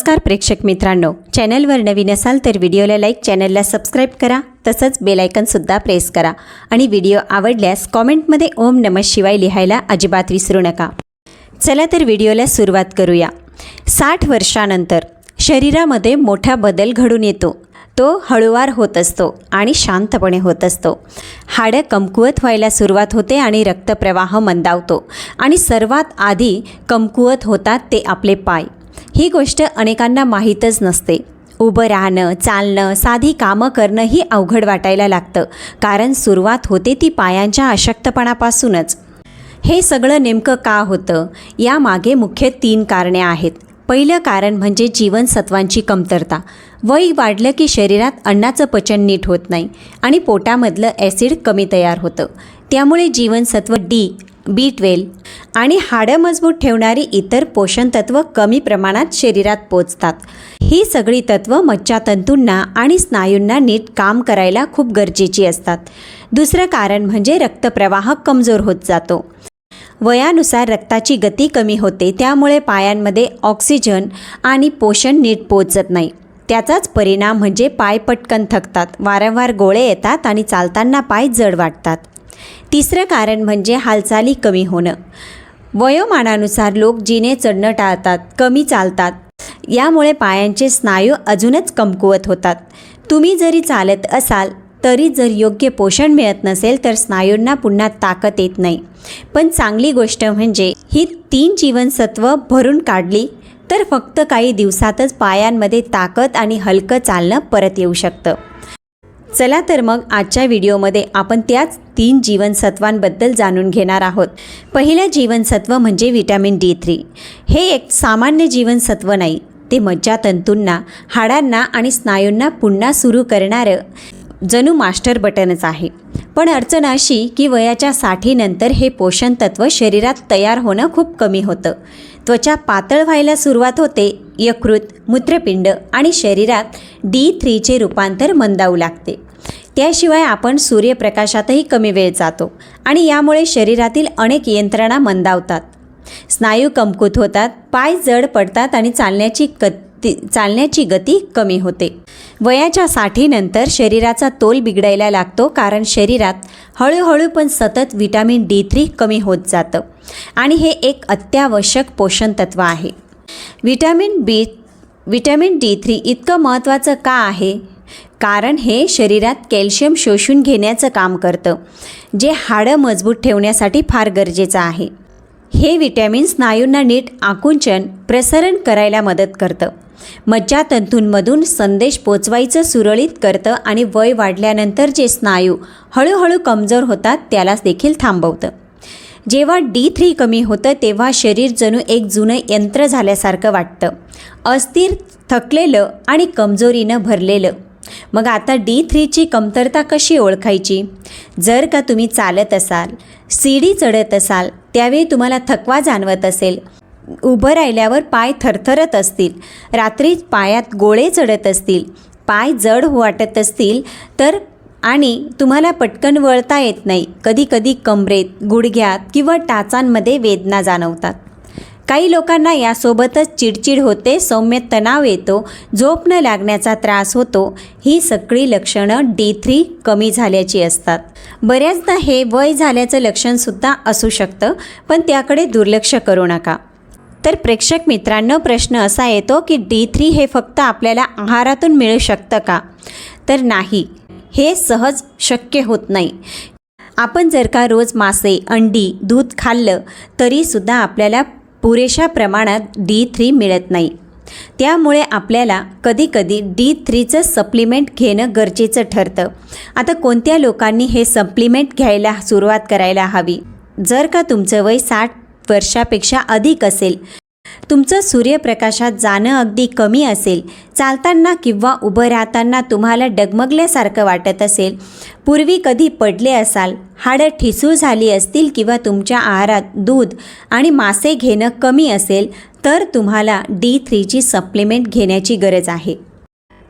नमस्कार प्रेक्षक मित्रांनो. चॅनलवर नवीन असाल तर व्हिडिओला लाईक चॅनलला सबस्क्राईब करा. तसंच बेलायकनसुद्धा प्रेस करा. आणि व्हिडिओ आवडल्यास कॉमेंटमध्ये ओम नमः शिवाय लिहायला अजिबात विसरू नका. चला तर व्हिडिओला सुरुवात करूया. साठ वर्षानंतर शरीरामध्ये मोठा बदल घडून येतो. तो हळूवार होत असतो आणि शांतपणे होत असतो. हाडं कमकुवत व्हायला सुरुवात होते आणि रक्तप्रवाह मंदावतो. आणि सर्वात आधी कमकुवत होतात ते आपले पाय. ही गोष्ट अनेकांना माहीतच नसते. उभं राहणं चालणं साधी कामं करणंही अवघड वाटायला लागतं. कारण सुरुवात होते ती पायांच्या अशक्तपणापासूनच. हे सगळं नेमकं का होतं? यामागे मुख्य तीन कारणे आहेत. पहिलं कारण म्हणजे जीवनसत्वांची कमतरता. वय वाढलं की शरीरात अन्नाचं पचन नीट होत नाही आणि पोटामधलं ॲसिड कमी तयार होतं. त्यामुळे जीवनसत्व डी बी ट्वेल्व आणि हाडं मजबूत ठेवणारी इतर पोषणतत्व कमी प्रमाणात शरीरात पोचतात. ही सगळी तत्त्व मज्जातंतूंना आणि स्नायूंना नीट काम करायला खूप गरजेची असतात. दुसरं कारण म्हणजे रक्तप्रवाह कमजोर होत जातो. वयानुसार रक्ताची गती कमी होते त्यामुळे पायांमध्ये ऑक्सिजन आणि पोषण नीट पोचत नाही. त्याचाच परिणाम म्हणजे पाय पटकन थकतात वारंवार गोळे येतात आणि चालताना पाय जड वाटतात. तिसरं कारण म्हणजे हालचाली कमी होणं. वयोमानानुसार लोक जिने चढणं टाळतात कमी चालतात. यामुळे पायांचे स्नायू अजूनच कमकुवत होतात. तुम्ही जरी चालत असाल तरी जर योग्य पोषण मिळत नसेल तर स्नायूंना पुन्हा ताकद येत नाही. पण चांगली गोष्ट म्हणजे ही तीन जीवनसत्व भरून काढली तर फक्त काही दिवसातच पायांमध्ये ताकद आणि हलकं चालणं परत येऊ शकतं. चला तर मग आजच्या व्हिडिओमध्ये आपण त्याच तीन जीवनसत्वांबद्दल जाणून घेणार आहोत. पहिलं जीवनसत्व म्हणजे व्हिटॅमिन डी थ्री. हे एक सामान्य जीवनसत्व नाही ते मज्जातंतूंना हाडांना आणि स्नायूंना पुन्हा सुरू करणारं जणू मास्टर बटनच आहे. पण अडचण अशी की वयाच्या साठीनंतर हे पोषण तत्व शरीरात तयार होणं खूप कमी होतं. त्वचा पातळ व्हायला सुरुवात होते. यकृत मूत्रपिंड आणि शरीरात डी थ्रीचे रूपांतर मंदावू लागते. त्याशिवाय आपण सूर्यप्रकाशातही कमी वेळ जातो आणि यामुळे शरीरातील अनेक यंत्रणा मंदावतात. स्नायू कमकुत होतात पाय जड पडतात आणि चालण्याची गती चालण्याची गती कमी होते. वयाच्या साठीनंतर शरीराचा तोल बिघडायला लागतो कारण शरीरात हळूहळू पण सतत विटॅमिन डी थ्री कमी होत जातं. आणि हे एक अत्यावश्यक पोषण तत्व आहे. Vitamin B vitamin D three इतकं महत्त्वाचं का आहे? कारण हे शरीरात कॅल्शियम शोषून घेण्याचं काम करतं जे हाडं मजबूत ठेवण्यासाठी फार गरजेचं आहे. हे विटॅमिन स्नायूंना नीट आकुंचन प्रसरण करायला मदत करतं. मज्जातंतूंमधून संदेश पोचवायचं सुरळीत करतं आणि वय वाढल्यानंतर जे स्नायू हळूहळू कमजोर होतात त्यालाच देखील थांबवतं. जेव्हा डी थ्री कमी होतं तेव्हा शरीर जणू एक जुनं यंत्र झाल्यासारखं वाटतं. अस्थिर थकलेलं आणि कमजोरीनं भरलेलं. मग आता डी थ्रीची कमतरता कशी ओळखायची? जर का तुम्ही चालत असाल सीडी चढत असाल त्यावेळी तुम्हाला थकवा जाणवत असेल. उभं राहिल्यावर पाय थरथरत असतील. रात्री पायात गोळे चढत असतील. पाय जड वाटत असतील तर आणि तुम्हाला पटकन वळता येत नाही. कधीकधी कमरेत गुडघ्यात किंवा टाचांमध्ये वेदना जाणवतात. काही लोकांना यासोबतच चिडचिड होते सौम्य तणाव येतो झोप न लागण्याचा त्रास होतो. ही सगळी लक्षणं डी थ्री कमी झाल्याची असतात. बऱ्याचदा हे वय झाल्याचं लक्षणसुद्धा असू शकतं पण त्याकडे दुर्लक्ष करू नका. तर प्रेक्षक मित्रांनो प्रश्न असा येतो की डी थ्री हे फक्त आपल्याला आहारातून मिळू शकतं का? तर नाही. हे सहज शक्य होत नाही. आपण जर का रोज मासे अंडी दूध खाल्लं तरीसुद्धा आपल्याला पुरेशा प्रमाणात डी थ्री मिळत नाही. त्यामुळे आपल्याला कधीकधी डी थ्रीचं सप्लिमेंट घेणं गरजेचं ठरतं. आता कोणत्या लोकांनी हे सप्लिमेंट घ्यायला सुरुवात करायला हवी? जर का तुमचं वय साठ वर्षापेक्षा अधिक असेल तुमचं सूर्यप्रकाशात जाणं अगदी कमी असेल. चालताना किंवा उभं राहताना तुम्हाला डगमगल्यासारखं वाटत असेल. पूर्वी कधी पडले असाल हाडं ठिसूळ झाली असतील किंवा तुमच्या आहारात दूध आणि मासे घेणं कमी असेल तर तुम्हाला डी थ्रीची सप्लिमेंट घेण्याची गरज आहे.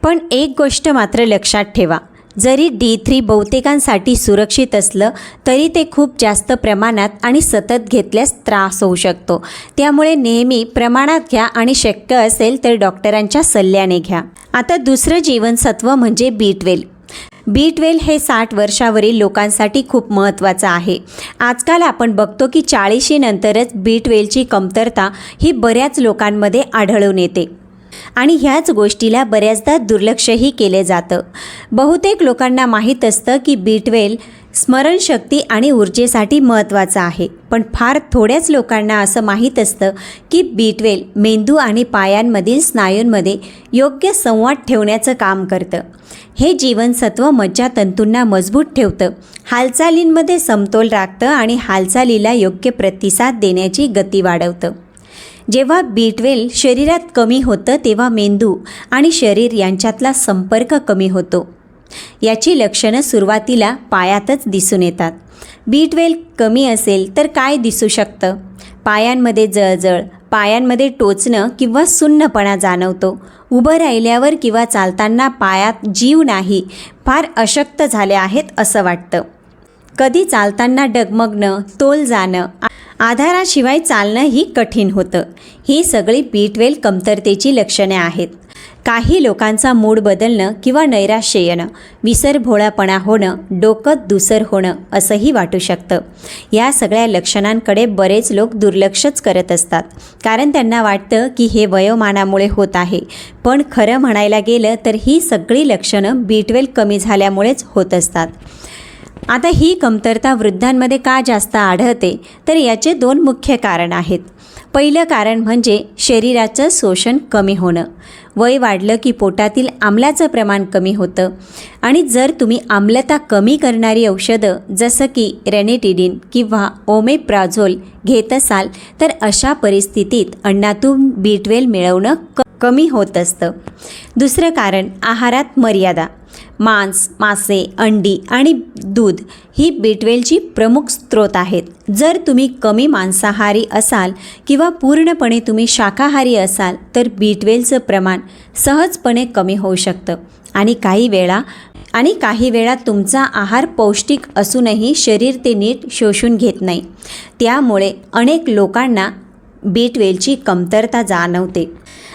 पण एक गोष्ट मात्र लक्षात ठेवा जरी डी थ्री बहुतेकांसाठी सुरक्षित असलं तरी ते खूप जास्त प्रमाणात आणि सतत घेतल्यास त्रास होऊ शकतो. त्यामुळे नेहमी प्रमाणात घ्या आणि शक्य असेल तर डॉक्टरांच्या सल्ल्याने घ्या. आता दुसरं जीवनसत्व म्हणजे बी ट्वेल्व बी ट्वेल्व हे साठ वर्षावरील लोकांसाठी खूप महत्त्वाचं आहे. आजकाल आपण बघतो की चाळीशीनंतरच बी ट्वेल्वची कमतरता ही बऱ्याच लोकांमध्ये आढळून येते. आणि ह्याच गोष्टीला बऱ्याचदा दुर्लक्षही केले जातं. बहुतेक लोकांना माहीत असतं की बीटवेल स्मरणशक्ती आणि ऊर्जेसाठी महत्त्वाचं आहे. पण फार थोड्याच लोकांना असं माहीत असतं की बीटवेल मेंदू आणि पायांमधील स्नायूंमध्ये योग्य संवाद ठेवण्याचं काम करतं. हे जीवनसत्व मज्जातंतूंना मजबूत ठेवतं. हालचालींमध्ये समतोल राखतं आणि हालचालीला योग्य प्रतिसाद देण्याची गती वाढवतं. जेव्हा बीटवेल शरीरात कमी होतं तेव्हा मेंदू आणि शरीर यांच्यातला संपर्क कमी होतो. याची लक्षणं सुरुवातीला पायातच दिसून येतात. बीटवेल कमी असेल तर काय दिसू शकतं? पायांमध्ये जळजळ पायांमध्ये टोचणं किंवा सुन्नपणा जाणवतो. उभं राहिल्यावर किंवा चालताना पायात जीव नाही फार अशक्त झाले आहेत असं वाटतं. कधी चालताना डगमगणं तोल जाणं आधाराशिवाय चालणं ही कठीण होतं. ही सगळी बी कमतरतेची लक्षणे आहेत. काही लोकांचा मूड बदलणं किंवा नैराश्य येणं विसरभोळापणा होणं डोकं दुसर होणं असंही वाटू शकतं. या सगळ्या लक्षणांकडे बरेच लोक दुर्लक्षच करत असतात. कारण त्यांना वाटतं की हे वयोमानामुळे होत आहे. पण खरं म्हणायला गेलं तर ही सगळी लक्षणं बी कमी झाल्यामुळेच होत असतात. आता ही कमतरता वृद्धांमध्ये का जास्त आढळते? तर याचे दोन मुख्य कारण आहेत. पहिलं कारण म्हणजे शरीराचं शोषण कमी होणं. वय वाढलं की पोटातील आम्लाचं प्रमाण कमी होतं. आणि जर तुम्ही आम्लता कमी करणारी औषधं जसं की रेनेटिडिन किंवा ओमेप्राझोल घेत असाल तर अशा परिस्थितीत अन्नातून बी मिळवणं क कमी होत असतं. दुसरं कारण आहारात मर्यादा. मांस मासे अंडी आणि दूध ही बीटवेलची प्रमुख स्रोत आहेत. जर तुम्ही कमी मांसाहारी असाल किंवा पूर्णपणे तुम्ही शाकाहारी असाल तर बीटवेलचं प्रमाण सहजपणे कमी होऊ शकतं. आणि काही वेळा आणि काही वेळा तुमचा आहार पौष्टिक असूनही शरीर ते नीट शोषून घेत नाही. त्यामुळे अनेक लोकांना बीटवेलची कमतरता जाणवते.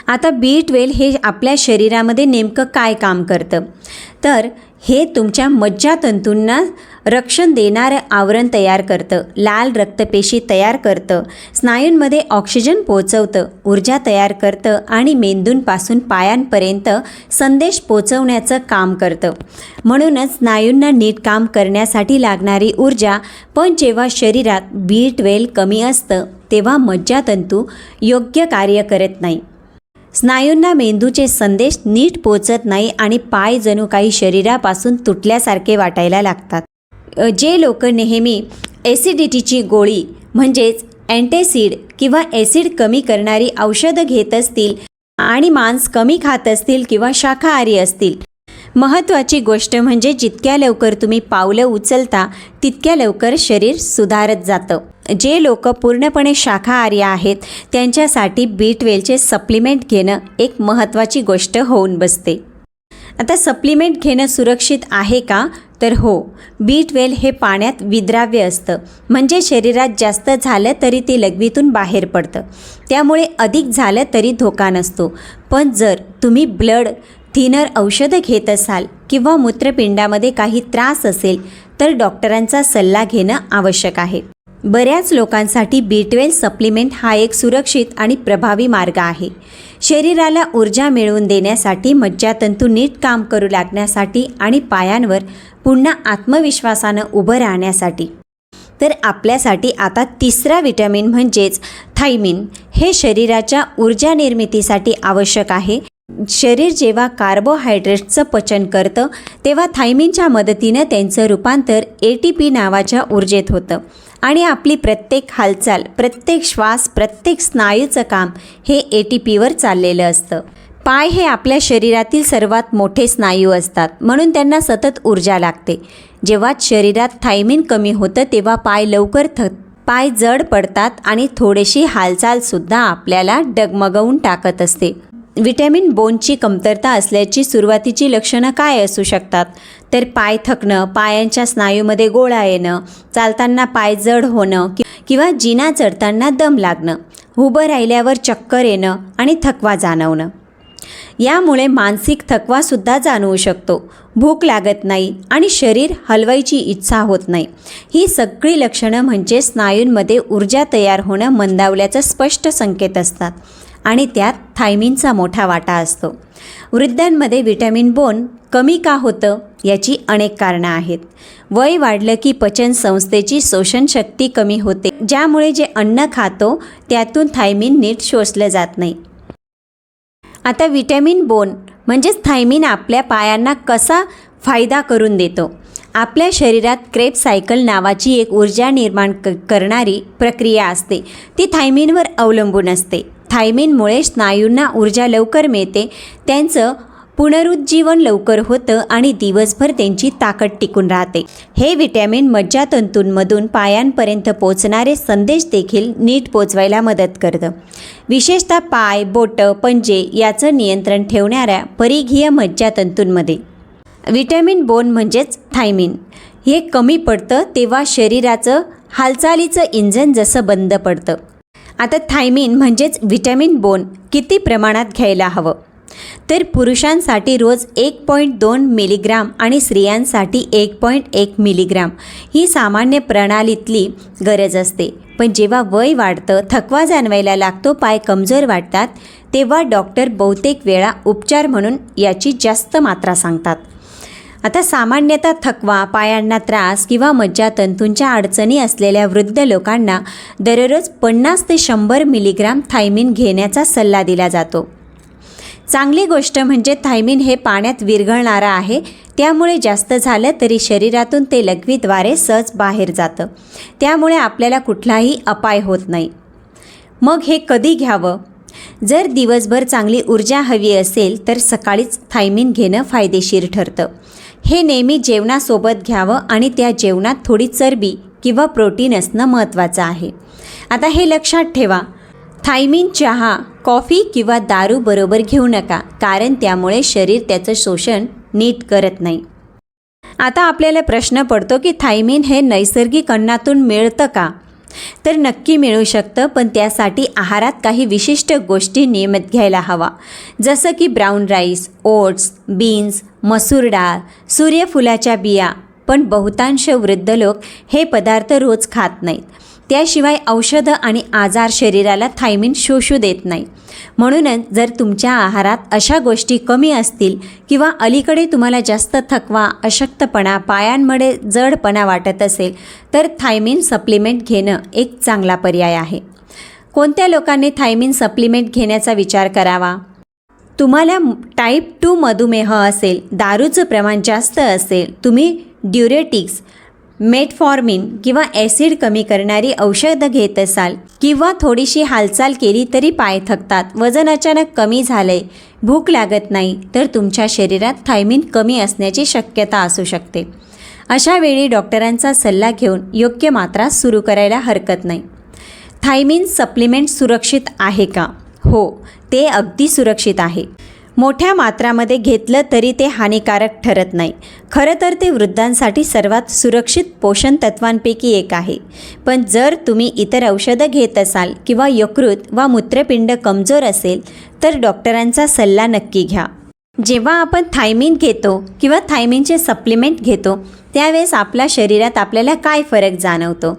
आता बीटवेल हे आपल्या शरीरामध्ये नेमकं काय काम करतं? तर हे तुमच्या मज्जातंतूंना रक्षण देणारं आवरण तयार करतं. लाल रक्तपेशी तयार करतं. स्नायूंमध्ये ऑक्सिजन पोचवतं ऊर्जा तयार करतं आणि मेंदूंपासून पायांपर्यंत संदेश पोचवण्याचं काम करतं. म्हणूनच स्नायूंना नीट काम करण्यासाठी लागणारी ऊर्जा पण जेव्हा शरीरात बी ट्वेल्व कमी असतं तेव्हा मज्जातंतू योग्य कार्य करत नाही. स्नायूंना मेंदूचे संदेश नीट पोचत नाही आणि पाय जणू काही शरीरापासून तुटल्यासारखे वाटायला लागतात. जे लोक नेहमी ॲसिडिटीची गोळी म्हणजेच अँटेसिड किंवा ॲसिड कमी करणारी औषधं घेत असतील आणि मांस कमी खात असतील किंवा शाकाहारी असतील महत्त्वाची गोष्ट म्हणजे जितक्या लवकर तुम्ही पावलं उचलता तितक्या लवकर शरीर सुधारत जातं. जे लोक पूर्णपणे शाकाहारी आहेत त्यांच्यासाठी बी ट्वेलचे सप्लिमेंट घेणं एक महत्त्वाची गोष्ट होऊन बसते. आता सप्लिमेंट घेणं सुरक्षित आहे का? तर हो बी ट्वेल हे पाण्यात विद्राव्य असतं. म्हणजे शरीरात जास्त झालं तरी ते लघवीतून बाहेर पडतं. त्यामुळे अधिक झालं तरी धोका नसतो. पण जर तुम्ही ब्लड थिनर औषधं घेत असाल किंवा मूत्रपिंडामध्ये काही त्रास असेल तर डॉक्टरांचा सल्ला घेणं आवश्यक आहे. बऱ्याच लोकांसाठी बी ट्वेल्व सप्लिमेंट हा एक सुरक्षित आणि प्रभावी मार्ग आहे. शरीराला ऊर्जा मिळवून देण्यासाठी मज्जातंतू नीट काम करू लागण्यासाठी आणि पायांवर पुन्हा आत्मविश्वासानं उभं राहण्यासाठी. तर आपल्यासाठी आता तिसरा विटॅमिन म्हणजेच थायमिन हे शरीराच्या ऊर्जा निर्मितीसाठी आवश्यक आहे. शरीर जेव्हा कार्बोहायड्रेट्सचं पचन करतं तेव्हा थायमिनच्या मदतीनं त्यांचं रूपांतर ए टी पी नावाच्या ऊर्जेत होतं. आणि आपली प्रत्येक हालचाल प्रत्येक श्वास प्रत्येक स्नायूचं काम हे ए टी पीवर चाललेलं असतं. पाय हे आपल्या शरीरातील सर्वात मोठे स्नायू असतात म्हणून त्यांना सतत ऊर्जा लागते. जेव्हा शरीरात थायमिन कमी होतं तेव्हा पाय लवकर थ पाय जड पडतात आणि थोडीशी हालचालसुद्धा आपल्याला डगमगवून टाकत असते. व्हिटॅमिन बोनची कमतरता असल्याची सुरुवातीची लक्षणं काय असू शकतात? तर पाय थकणं पायांच्या स्नायूमध्ये गोळा येणं चालताना पाय जड होणं किंवा जिना चढताना दम लागणं उभं राहिल्यावर चक्कर येणं आणि थकवा जाणवणं. यामुळे मानसिक थकवासुद्धा जाणवू शकतो. भूक लागत नाही आणि शरीर हलवायची इच्छा होत नाही. ही सगळी लक्षणं म्हणजे स्नायूंमध्ये ऊर्जा तयार होणं मंदावल्याचं स्पष्ट संकेत असतात. आणि त्यात थायमिनचा मोठा वाटा असतो. वृद्धांमध्ये व्हिटॅमिन बोन कमी का होतं याची अनेक कारणं आहेत. वय वाढलं की पचन संस्थेची शोषणशक्ती कमी होते. ज्यामुळे जे अन्न खातो त्यातून थायमिन नीट शोषलं जात नाही. आता विटॅमिन बोन म्हणजेच थायमिन आपल्या पायांना कसा फायदा करून देतो? आपल्या शरीरात क्रेप सायकल नावाची एक ऊर्जा निर्माण क करणारी प्रक्रिया असते. ती थायमिनवर अवलंबून असते. थायमिनमुळे स्नायूंना ऊर्जा लवकर मिळते त्यांचं पुनरुज्जीवन लवकर होतं आणि दिवसभर त्यांची ताकद टिकून राहते. हे विटॅमिन मज्जातंतूंमधून पायांपर्यंत पोचणारे संदेश देखील नीट पोचवायला मदत करतं. विशेषतः पाय बोटं पंजे याचं नियंत्रण ठेवणाऱ्या परिघीय मज्जातंतूंमध्ये. विटॅमिन बोन म्हणजेच थायमिन. हे कमी पडतं तेव्हा शरीराचं हालचालीचं इंजन जसं बंद पडतं. आता थायमिन म्हणजेच व्हिटॅमिन बोन किती प्रमाणात घ्यायला हवं? तर पुरुषांसाठी रोज एक पॉईंट दोन मिलीग्राम आणि स्त्रियांसाठी एक पॉईंट एक मिलीग्राम ही सामान्य प्रणालीतली गरज असते. पण जेव्हा वय वाढतं थकवा जाणवायला लागतो पाय कमजोर वाटतात तेव्हा डॉक्टर बहुतेक वेळा उपचार म्हणून याची जास्त मात्रा सांगतात. आता सामान्यतः थकवा पायांना त्रास किंवा मज्जातंतूंच्या अडचणी असलेल्या वृद्ध लोकांना दररोज पन्नास ते शंभर मिलीग्राम थायमिन घेण्याचा सल्ला दिला जातो. चांगली गोष्ट म्हणजे थायमिन हे पाण्यात विरघळणारं आहे त्यामुळे जास्त झालं तरी शरीरातून ते लघवीद्वारे सहज बाहेर जातं. त्यामुळे आपल्याला कुठलाही अपाय होत नाही. मग हे कधी घ्यावं? जर दिवसभर चांगली ऊर्जा हवी असेल तर सकाळीच थायमिन घेणं फायदेशीर ठरतं. हे नेहमी जेवणासोबत घ्यावं आणि त्या जेवणात थोडी चरबी किंवा प्रोटीन असणं महत्त्वाचं आहे. आता हे लक्षात ठेवा. थायमिन चहा कॉफी किंवा दारू बरोबर घेऊ नका कारण त्यामुळे शरीर त्याचं शोषण नीट करत नाही. आता आपल्याला प्रश्न पडतो की थायमिन हे नैसर्गिक अन्नातून मिळतं का? तर नक्की मिळू शकतं पण त्यासाठी आहारात काही विशिष्ट गोष्टी नियमित घ्यायला हवा. जसं की ब्राऊन राईस ओट्स बीन्स मसूर डाळ सूर्यफुलाच्या बिया. पण बहुतांश वृद्ध लोक हे पदार्थ रोज खात नाहीत. त्याशिवाय औषधं आणि आजार शरीराला थायमिन शोषू देत नाही. म्हणूनच जर तुमच्या आहारात अशा गोष्टी कमी असतील किंवा अलीकडे तुम्हाला जास्त थकवा अशक्तपणा पायांमध्ये जडपणा वाटत असेल तर थायमिन सप्लिमेंट घेणं एक चांगला पर्याय आहे. कोणत्या लोकांनी थायमिन सप्लिमेंट घेण्याचा विचार करावा? तुम्हाला टाईप टू मधुमेह असेल दारूचं प्रमाण जास्त असेल तुम्ही ड्युरेटिक्स मेटफॉर्मिन किंवा ॲसिड कमी करणारी औषधं घेत असाल किंवा थोडीशी हालचाल केली तरी पाय थकतात वजन अचानक कमी झालंय भूक लागत नाही तर तुमच्या शरीरात थायमिन कमी असण्याची शक्यता असू शकते. अशा वेळी डॉक्टरांचा सल्ला घेऊन योग्य मात्रा सुरू करायला हरकत नाही. थायमिन सप्लिमेंट सुरक्षित आहे का? हो ते अगदी सुरक्षित आहे. मोठ्या मात्रामध्ये घेतलं तरी ते हानिकारक ठरत नाही. खरं तर ते वृद्धांसाठी सर्वात सुरक्षित पोषण तत्वांपैकी एक आहे. पण जर तुम्ही इतर औषधं घेत असाल किंवा यकृत वा मूत्रपिंड कमजोर असेल तर डॉक्टरांचा सल्ला नक्की घ्या. जेव्हा आपण थायमिन घेतो किंवा थायमिनचे सप्लिमेंट घेतो त्यावेळेस आपल्या शरीरात आपल्याला काय फरक जाणवतो?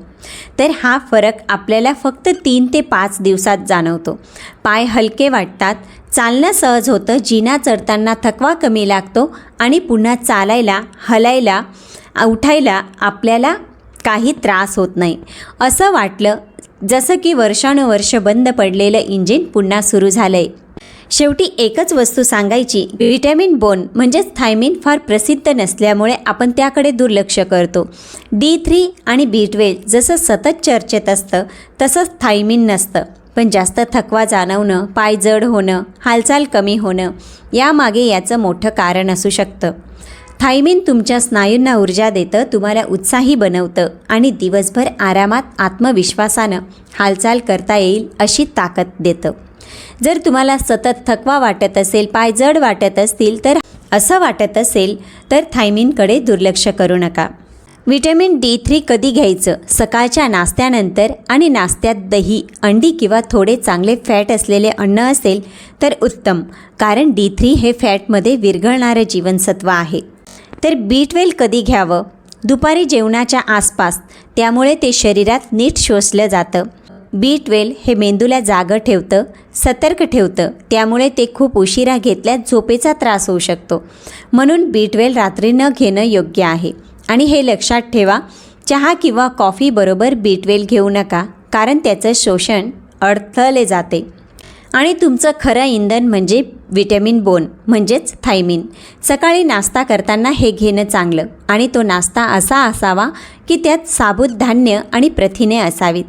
तर हा फरक आपल्याला फक्त तीन ते पाच दिवसात जाणवतो. पाय हलके वाटतात चालणं सहज होतं. जिना चढताना थकवा कमी लागतो आणि पुन्हा चालायला हलायला उठायला आपल्याला काही त्रास होत नाही. असं वाटलं जसं की वर्षानुवर्ष बंद पडलेलं इंजिन पुन्हा सुरू झालं आहे शेवटी एकच वस्तू सांगायची व्हिटॅमिन बोन म्हणजेच थायमिन फार प्रसिद्ध नसल्यामुळे आपण त्याकडे दुर्लक्ष करतो. डी थ्री आणि बी ट्वेल्व जसं सतत चर्चेत असतं तसंच थायमिन नसतं. पण जास्त थकवा जाणवणं पाय जड होणं हालचाल कमी होणं यामागे याचं मोठं कारण असू शकतं. थायमिन तुमच्या स्नायूंना ऊर्जा देतं तुम्हाला उत्साही बनवतं आणि दिवसभर आरामात आत्मविश्वासानं हालचाल करता येईल अशी ताकद देतं. जर तुम्हाला सतत थकवा वाटत असेल पाय जड वाटत असतील तर असं वाटत असेल तर थायमिनकडे दुर्लक्ष करू नका. व्हिटॅमिन डी थ्री कधी घ्यायचं? सकाळच्या नाश्त्यानंतर आणि नाश्त्यात दही अंडी किंवा थोडे चांगले फॅट असलेले अन्न असेल तर उत्तम कारण डी थ्री हे फॅटमध्ये विरघळणारं जीवनसत्व आहे. तर बी ट्वेल कधी घ्यावं? दुपारी जेवणाच्या आसपास त्यामुळे ते शरीरात नीट शोषलं जातं. बी ट्वेल हे मेंदूला जागं ठेवतं सतर्क ठेवतं त्यामुळे ते खूप उशिरा घेतल्यास झोपेचा त्रास होऊ शकतो. म्हणून बी ट्वेल रात्री न घेणं योग्य आहे. आणि हे लक्षात ठेवा चहा किंवा कॉफीबरोबर बीटवेल घेऊ नका कारण त्याचं शोषण अडथळले जाते. आणि तुमचं खरं इंधन म्हणजे विटॅमिन बोन म्हणजेच थायमिन. सकाळी नाश्ता करताना हे घेणं चांगलं आणि तो नाश्ता असा असावा की त्यात साबूत धान्य आणि प्रथिने असावीत.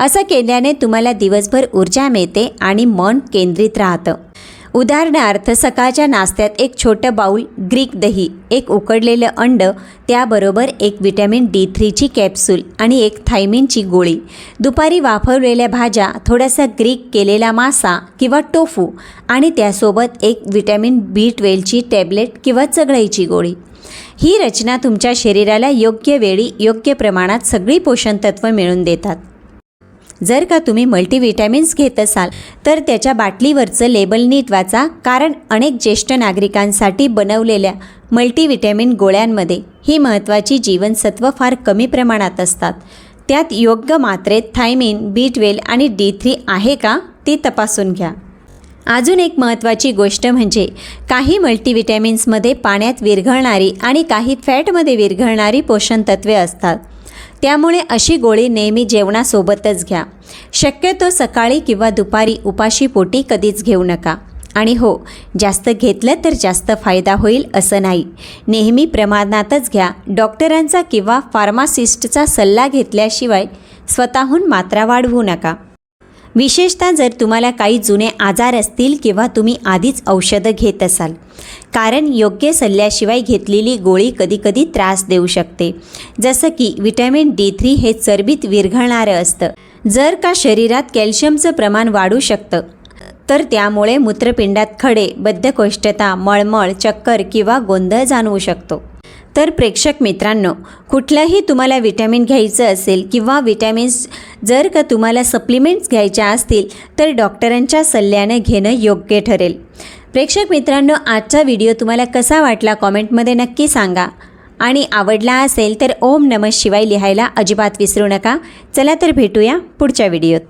असं केल्याने तुम्हाला दिवसभर ऊर्जा मिळते आणि मन केंद्रित राहतं. उदाहरणार्थ सकाळच्या नाश्त्यात एक छोटं बाऊल ग्रीक दही एक उकडलेलं अंड त्याबरोबर एक विटॅमिन डी थ्रीची कॅप्सूल आणि एक थायमिनची गोळी. दुपारी वाफवलेल्या भाज्या थोडासा ग्रीक केलेला मासा किंवा टोफू आणि त्यासोबत एक विटॅमिन बी ट्वेल्वची टॅबलेट किंवा चगळाईची गोळी. ही रचना तुमच्या शरीराला योग्य वेळी योग्य प्रमाणात सगळी पोषणतत्त्व मिळून देतात. जर का तुम्ही मल्टीव्हिटॅमिन्स घेत असाल तर त्याच्या बाटलीवरचं लेबल नीट वाचा कारण अनेक ज्येष्ठ नागरिकांसाठी बनवलेल्या मल्टीव्हिटॅमिन गोळ्यांमध्ये ही महत्त्वाची जीवनसत्व फार कमी प्रमाणात असतात. त्यात योग्य मात्रेत थायमिन बी ट्वेल आणि डी थ्री आहे का ते तपासून घ्या. अजून एक महत्त्वाची गोष्ट म्हणजे काही मल्टीव्हिटॅमिन्समध्ये पाण्यात विरघळणारी आणि काही फॅटमध्ये विरघळणारी पोषण तत्वे असतात. त्यामुळे अशी गोळी नेहमी जेवणासोबतच घ्या. शक्यतो सकाळी किंवा दुपारी उपाशी पोटी कधीच घेऊ नका. आणि हो जास्त घेतलं तर जास्त फायदा होईल असं नाही. नेहमी प्रमाणातच घ्या. डॉक्टरांचा किंवा फार्मासिस्टचा सल्ला घेतल्याशिवाय स्वतःहून मात्रा वाढवू नका. विशेषतः जर तुम्हाला काही जुने आजार असतील किंवा तुम्ही आधीच औषधं घेत असाल कारण योग्य सल्ल्याशिवाय घेतलेली गोळी कधीकधी त्रास देऊ शकते. जसं की विटॅमिन डी थ्री हे चरबीत विरघळणारं असतं. जर का शरीरात कॅल्शियमचं प्रमाण वाढू शकतं तर त्यामुळे मूत्रपिंडात खडे बद्धकोष्ठता मळमळ चक्कर किंवा गोंधळ जाणवू शकतो. तर प्रेक्षक मित्रांनो कुठलंही तुम्हाला विटॅमिन घ्यायचं असेल किंवा विटॅमिन्स जर का तुम्हाला सप्लिमेंट्स घ्यायच्या असतील तर डॉक्टरांच्या सल्ल्यानं घेणं योग्य ठरेल. प्रेक्षक मित्रांनो आजचा व्हिडिओ तुम्हाला कसा वाटला कॉमेंटमध्ये नक्की सांगा. आणि आवडला असेल तर ओम नमः शिवाय लिहायला अजिबात विसरू नका. चला तर भेटूया पुढच्या व्हिडिओत.